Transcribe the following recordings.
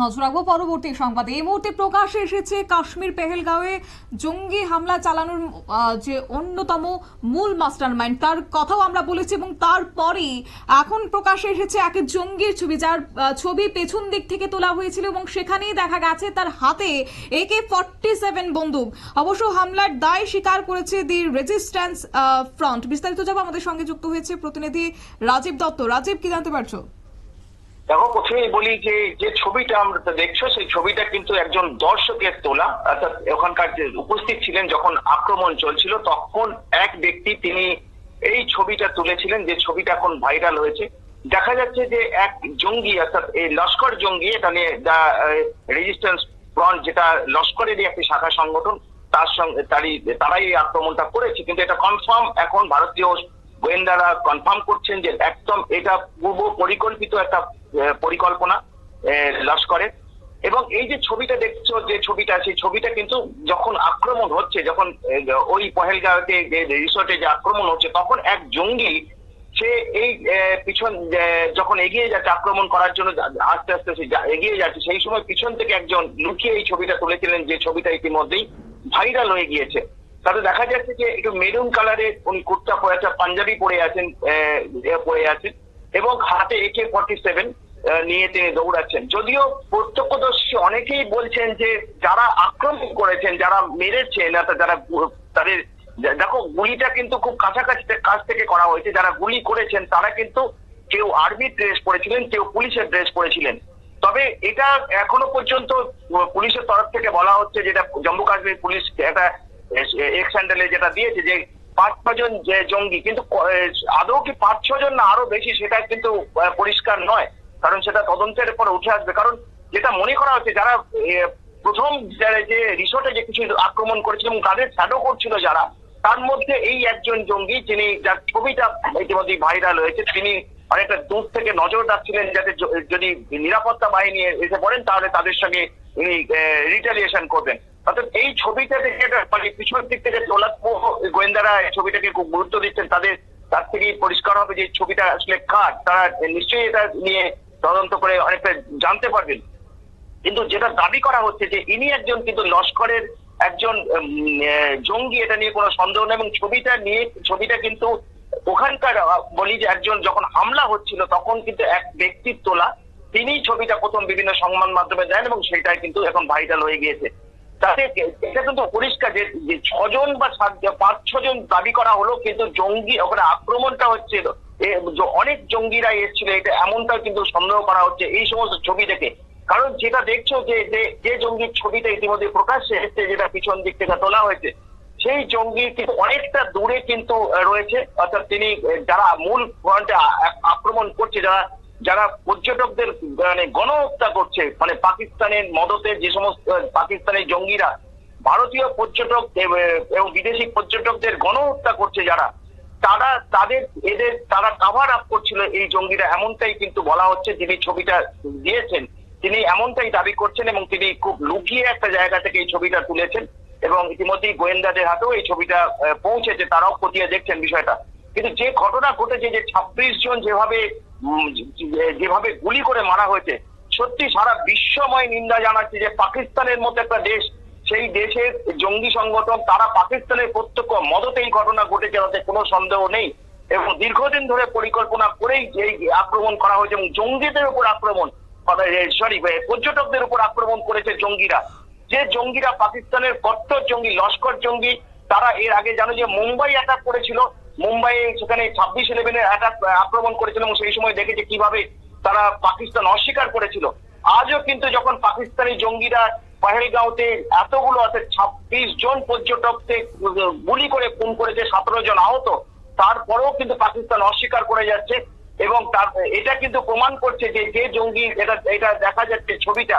নজর রাখব পরবর্তী সংবাদে। এই মুহূর্তে প্রকাশে এসেছে কাশ্মীর পেহেলগাঁওয়ে জঙ্গি হামলা চালানোর যে অন্যতম মূল মাস্টার মাইন্ড তার কথাও আমরা বলেছি এবং তারপরেই এখন প্রকাশে এসেছে এক জঙ্গির ছবি, যার ছবি পেছন দিক থেকে তোলা হয়েছিল এবং সেখানেই দেখা গেছে তার হাতে একে ফর্টি সেভেন বন্দুক। অবশ্য হামলার দায় স্বীকার করেছে দি রেজিস্ট্যান্স ফ্রন্ট। বিস্তারিত যাব আমাদের সঙ্গে যুক্ত হয়েছে প্রতিনিধি রাজীব দত্ত। রাজীব, কি জানতে পারছ? দেখো, প্রথমেই বলি যে যে ছবিটা আমরা দেখছ, সেই ছবিটা কিন্তু একজন দর্শকের তোলা। অর্থাৎ ওখানকার যে উপস্থিত ছিলেন, যখন আক্রমণ চলছিল, তখন এক ব্যক্তি তিনি এই ছবিটা তুলেছিলেন, যে ছবিটা এখন ভাইরাল হয়েছে। দেখা যাচ্ছে যে এক জঙ্গি, অর্থাৎ এই লস্কর জঙ্গি, এটা নিয়ে দা রেজিস্ট্যান্স ফ্রন্ট যেটা লস্করেরই একটি শাখা সংগঠন, তার সঙ্গে, তারই, তারাই এই আক্রমণটা করেছে। কিন্তু এটা কনফার্ম এখন ভারতীয় গোয়েন্দারা কনফার্ম করছেন যে একদম এটা পূর্ব পরিকল্পিত একটা পরিকল্পনা লস্করের এবং এই যে ছবিটা দেখছ, যে ছবিটা, সেই ছবিটা কিন্তু যখন আক্রমণ হচ্ছে, যখন ওই পহেলগাঁওতে যে রিসোর্টে যে আক্রমণ হচ্ছে, তখন এক জঙ্গি, সে এই পিছন যখন এগিয়ে যাচ্ছে আক্রমণ করার জন্য আস্তে আস্তে সে এগিয়ে যাচ্ছে, সেই সময় পিছন থেকে একজন লুকিয়ে এই ছবিটা তুলেছিলেন, যে ছবিটা ইতিমধ্যেই ভাইরাল হয়ে গিয়েছে। তাতে দেখা যাচ্ছে যে একটু মেরুন কালারের উনি কুর্তা পরে আছেন পাঞ্জাবি পরে আছেন পরে আছেন, এবং হাতে একে ফর্টি সেভেন নিয়ে তিনি দৌড়াচ্ছেন। যদিও প্রত্যক্ষদর্শী অনেকেই বলছেন যে যারা আক্রমণ করেছেন, যারা মেরেছেন অর্থাৎ যারা তাদের, দেখো, গুলিটা কিন্তু খুব কাছাকাছি কাছ থেকে করা হয়েছে। যারা গুলি করেছেন, তারা কিন্তু কেউ আর্মি ড্রেস পরেছিলেন, কেউ পুলিশের ড্রেস পরেছিলেন। তবে এটা এখনও পর্যন্ত পুলিশের তরফ থেকে বলা হচ্ছে যেটা জম্মু কাশ্মীর পুলিশ একটা হ্যান্ডেলে যেটা দিয়েছে যে পাঁচ ছজন যে জঙ্গি, কিন্তু আদৌ কি পাঁচ ছজন না আরও বেশি সেটা কিন্তু পরিষ্কার নয়। কারণ সেটা তদন্তের পরে উঠে আসবে। কারণ যেটা মনে করা হচ্ছে, যারা প্রথম যে রিসোর্টে যে কিছু আক্রমণ করেছিল এবং তাদের শ্যাডো করছিল যারা, তার মধ্যে এই একজন জঙ্গি যিনি যার ছবিটা ইতিমধ্যে ভাইরাল হয়েছে, তিনি অনেকটা দূর থেকে নজর রাখছিলেন যাতে যদি নিরাপত্তা বাহিনী এসে পড়েন, তাহলে তাদের সঙ্গে উনি রিটালিয়েশন করবেন। অর্থাৎ এই ছবিটা থেকে মানে পিছন দিক থেকে তোলা গোয়েন্দারা এই ছবিটাকে খুব গুরুত্ব দিচ্ছেন, তাদের তার থেকেই পরিষ্কার হবে যে ছবিটা আসলে কার, তারা নিশ্চয়ই এটা নিয়ে তদন্ত করে অনেকটা জানতে পারবেন। কিন্তু যেটা দাবি করা হচ্ছে যে ইনি একজন কিন্তু লস্করের একজন জঙ্গি, এটা নিয়ে কোনো সন্দেহ নেই এবং ছবিটা নিয়ে, ছবিটা কিন্তু ওখানকার বলি যে একজন যখন হামলা হচ্ছিল তখন কিন্তু এক ব্যক্তির তোলা তিনি ছবিটা প্রথম বিভিন্ন সংবাদ মাধ্যমে দেন এবং সেটাই কিন্তু এখন ভাইরাল হয়ে গিয়েছে। তাতে এটা কিন্তু পরিষ্কার যে ছজন বা পাঁচ, ছজন দাবি করা হলো, কিন্তু জঙ্গি, ওখানে আক্রমণটা অনেক জঙ্গিরা এসেছিল, এটা কিন্তু সন্দেহ করা হচ্ছে এই সমস্ত ছবি দেখে। কারণ যেটা দেখছ যে যে জঙ্গির ছবিটা ইতিমধ্যে প্রকাশ্যে এসেছে, যেটা পিছন দিক থেকে তোলা হয়েছে, সেই জঙ্গি কিন্তু অনেকটা দূরে কিন্তু রয়েছে, অর্থাৎ তিনি, যারা মূল ফ্রন্টে আক্রমণ করছে, যারা যারা পর্যটকদের মানে গণহত্যা করছে মানে পাকিস্তানের মদতে যে সমস্ত, পাকিস্তানের জঙ্গিরা, ভারতীয় পর্যটক এবং বিদেশি পর্যটকদের গণহত্যা করছে যারা, তারা, তাদের, এদের, তারা কাভার আপ করছিল এই জঙ্গিরা। এমনটাই কিন্তু বলা হচ্ছে, যিনি ছবিটা দিয়েছেন, তিনি এমনটাই দাবি করছেন এবং তিনি খুব লুকিয়ে একটা জায়গা থেকে এই ছবিটা তুলেছেন এবং ইতিমধ্যেই গোয়েন্দাদের হাতেও এই ছবিটা পৌঁছেছে, তারাও খতিয়ে দেখছেন বিষয়টা। কিন্তু যে ঘটনা ঘটেছে, যে ছাব্বিশ জন যেভাবে যেভাবে গুলি করে মারা হয়েছে, সত্যি সারা বিশ্বময় নিন্দা জানাচ্ছে যে পাকিস্তানের মতো একটা দেশ, সেই দেশের জঙ্গি সংগঠন, তারা পাকিস্তানের প্রত্যক্ষ মদতে এই ঘটনা ঘটেছে, তাতে কোনো সন্দেহ নেই। এবং দীর্ঘদিন ধরে পরিকল্পনা করেই এই আক্রমণ করা হয়েছে, এবং জঙ্গিদের উপর আক্রমণ সরি পর্যটকদের উপর আক্রমণ করেছে জঙ্গিরা। যে জঙ্গিরা পাকিস্তানের কট্টর জঙ্গি, লস্কর জঙ্গি, তারা এর আগে জানো যে মুম্বাই অ্যাটাক করেছিল মুম্বাই সেখানে ছাব্বিশ ইলেভেনের অ্যাটাক আক্রমণ করেছিল এবং সেই সময় দেখেছে কীভাবে তারা পাকিস্তান অস্বীকার করেছিল। আজও কিন্তু যখন পাকিস্তানি জঙ্গিরা পাহেলগাঁওতে এতগুলো আছে, ছাব্বিশ জন পর্যটককে গুলি করে খুন করেছে, সতেরো জন আহত, তারপরেও কিন্তু পাকিস্তান অস্বীকার করে যাচ্ছে এবং তার, এটা কিন্তু প্রমাণ করছে যে যে জঙ্গি, এটা এটা দেখা যাচ্ছে ছবিটা।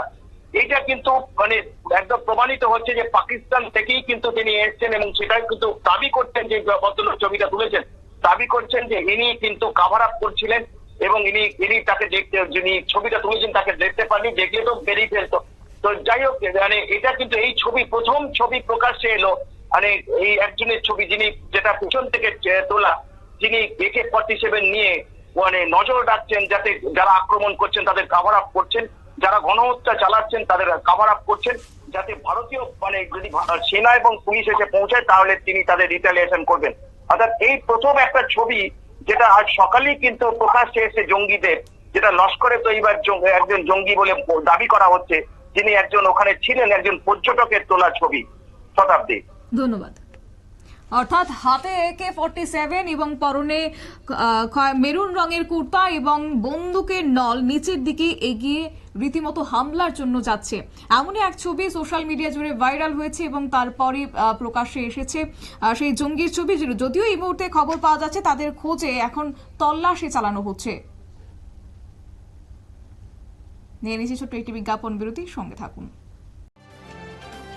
এটা কিন্তু মানে একদম প্রমাণিত হচ্ছে যে পাকিস্তান থেকেই কিন্তু তিনি এসেছেন এবং সেটাই কিন্তু দাবি করছেন যে ভদ্রলোক ছবিটা তুলেছেন। দাবি করছেন যে ইনি কিন্তু কাভার আপ করছিলেন এবং ইনি ইনি তাকে দেখতে, যিনি ছবিটা তুলেছেন তাকে দেখতে পাননি, দেখলে তো বেরিয়ে ফেলতো। তো যাই হোক মানে এটা কিন্তু এই ছবি, প্রথম ছবি প্রকাশ্যে এলো। মানে এই একজনের ছবি যিনি, যেটা পিছন থেকে তোলা, যিনি একে ফর্টি সেভেন নিয়ে মানে নজর রাখছেন যাতে যারা আক্রমণ করছেন তাদের কাভার আপ করছেন। যারা গণহত্যা চালাচ্ছেন, তাদের কাভার আপ করছেন, যাতে ভারতীয় মানে যদি সেনা এবং পুলিশ এসে পৌঁছায়, তাহলে তিনি তাদের রিটালিয়েশন করবেন। অর্থাৎ এই প্রথম একটা ছবি, যেটা আজ সকালেই কিন্তু প্রকাশ এসে জঙ্গিদের, যেটা লস্করে তৈবার একজন জঙ্গি বলে দাবি করা হচ্ছে তিনি একজন ওখানে ছিলেন, একজন পর্যটকের তোলা ছবি শতাব্দী ধন্যবাদ। অর্থাৎ হাতে একে ফর্টি সেভেন এবং পরনে মেরুন রঙের কুর্তা এবং বন্দুকের নল নিচের দিকে এগিয়ে রীতিমতো হামলার জন্য যাচ্ছে। এমনই এক ছবি সোশ্যাল মিডিয়া জুড়ে ভাইরাল হয়েছে এবং তারপরে প্রকাশ্যে এসেছে। সেই জঙ্গির ছবি যদিও এই মুহূর্তে খবর পাওয়া যাচ্ছে তাদের খোঁজে এখন তল্লাশি চালানো হচ্ছে। নিয়ে নিচ্ছি ছোট্ট একটি বিজ্ঞাপন বিরতি সঙ্গে থাকুন।